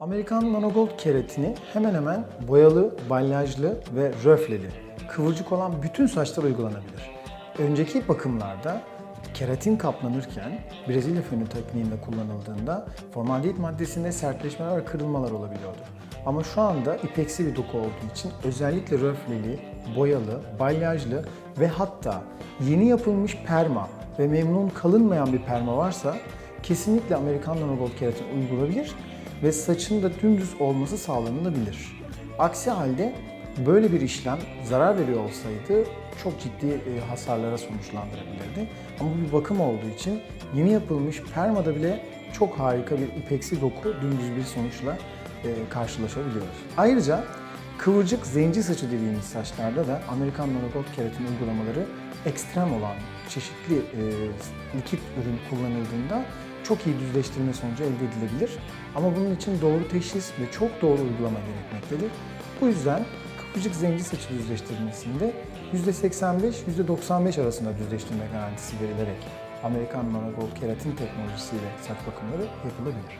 Amerikan Nanogold keratini hemen hemen boyalı, balyajlı ve röfleli, kıvırcık olan bütün saçlara uygulanabilir. Önceki bakımlarda keratin kaplanırken Brezilya fönü tekniğinde kullanıldığında formaldehit maddesinde sertleşmeler ve kırılmalar olabiliyordu. Ama şu anda ipeksi bir doku olduğu için özellikle röfleli, boyalı, balyajlı ve hatta yeni yapılmış perma ve memnun kalınmayan bir perma varsa kesinlikle Amerikan Nanogold keratin uygulanabilir ve saçın da dümdüz olması sağlanılabilir. Aksi halde böyle bir işlem zarar veriyor olsaydı çok ciddi e, hasarlara sonuçlandırabilirdi. Ama bu bir bakım olduğu için yeni yapılmış permada bile çok harika bir ipeksi doku dümdüz bir sonuçla e, karşılaşabiliyoruz. Ayrıca kıvırcık zenci saçı dediğimiz saçlarda da Amerikan Nanogold keratin uygulamaları ekstrem olan çeşitli e, likit ürün kullanıldığında çok iyi düzleştirme sonucu elde edilebilir. Ama bunun için doğru teşhis ve çok doğru uygulama gerekmektedir. Bu yüzden kıvırcık zenci saçı düzleştirilmesinde %85-%95 arasında düzleştirme garantisi verilerek Amerikan Nanogold keratin teknolojisiyle saç bakımları yapılabilir.